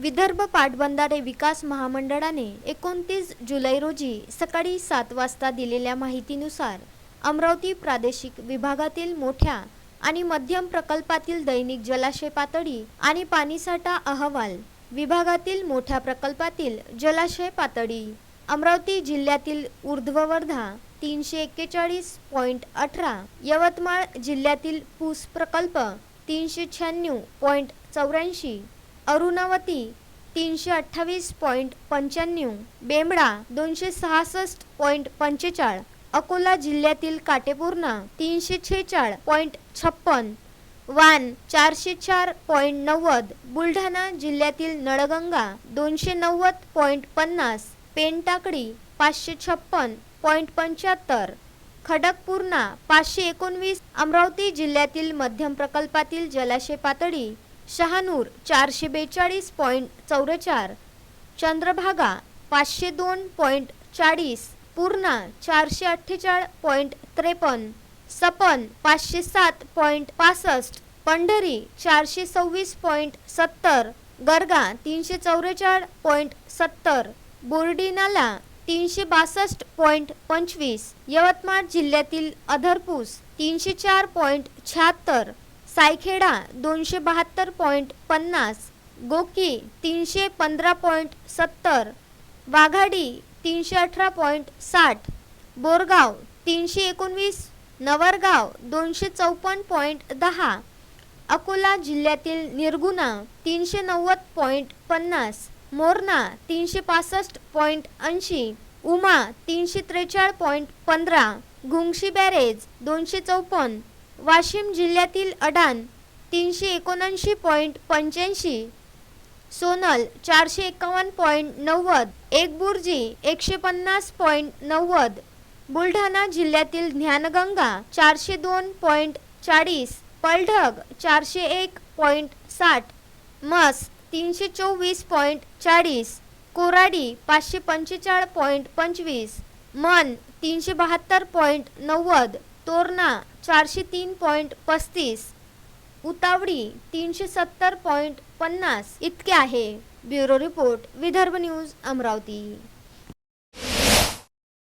विदर्भ पाटबंधारे विकास महामंडळाने एकोणतीस जुलै रोजी सकाळी सात वाजता दिलेल्या माहितीनुसार अमरावती प्रादेशिक विभागातील मोठ्या आणि मध्यम प्रकल्पातील दैनिक जलाशय पातळी आणि पाणीसाठा अहवाल विभागातील मोठ्या प्रकल्पातील जलाशय पातळी अमरावती जिल्ह्यातील ऊर्ध्ववर्धा तीनशे एक्केचाळीस पॉईंट अठरा यवतमाळ जिल्ह्यातील पूस प्रकल्प तीनशे शहाण्णव पॉईंट चौऱ्याऐंशी अरुणावती तीनशे अठ्ठावीस पॉईंट पंच्याण्णव बेंबडा दोनशे सहासष्ट पॉईंट पंचेचाळ अकोला जिल्ह्यातील काटेपूर्णा तीनशे छेचाळ पॉईंट छप्पन वान चारशे चार पॉईंट नव्वद बुलढाणा जिल्ह्यातील नळगंगा दोनशे नव्वद पॉईंट पन्नास पेनटाकडी पाचशे छप्पन पॉईंट पंच्याहत्तर खडकपूर्णा पाचशे एकोणवीस अमरावती जिल्ह्यातील मध्यम प्रकल्पातील जलाशय पातळी शहानूर चारशे बेचाळीस पॉईंट चौरेचार चंद्रभागा पाचशे दोन पॉईंट चाळीस पूर्णा चारशे अठ्ठेचाळ पॉईंट त्रेपन्न सपन पाचशे सात पॉईंट पासष्ट पंढरी चारशे सव्वीस पॉईंट सत्तर गरगा तीनशे चौवेचाळ पॉईंट सत्तर बोर्डीनाला तीनशे बासष्ट पॉईंट पंचवीस यवतमाळ जिल्ह्यातील अधरपूस तीनशे चार पॉईंट शहात्तर सायखेडा दोनशे बहात्तर पॉईंट पन्नास गोकी तीनशे पंधरा पॉईंट सत्तर वाघाडी तीनशे अठरा पॉईंट साठ बोरगाव तीनशे एकोणवीस नवरगाव दोनशे चौपन्न पॉईंट दहा अकोला जिल्ह्यातील निर्गुणा तीनशे नव्वद पॉईंट पन्नास मोरणा तीनशे पासष्ट पॉईंट ऐंशी उमा तीनशे त्रेचाळ पॉईंट पंधरा घुंगशी बॅरेज दोनशे चौपन्न वाशिम जिल्ह्यातील अडान तीनशे एकोणऐंशी पॉईंट पंच्याऐंशी सोनल चारशे एकावन्न पॉईंट नव्वद एकबुर्जी एकशे पन्नास पॉईंट नव्वद बुलढाणा जिल्ह्यातील ज्ञानगंगा चारशे दोन पॉईंट चाळीस पलढग चारशे एक पॉईंट साठ मस तीनशे चोवीस पॉईंट चाळीस कोराडी पाचशे पंचेचाळ पॉईंट पंचवीस मन तीनशे बहात्तर पॉईंट नव्वद तोरणा चारशे तीन पॉईंट पस्तीस. उतावडी तीनशे सत्तर पॉईंट पन्नास. इतके आहे. Bureau report Vidarbha news Amravati.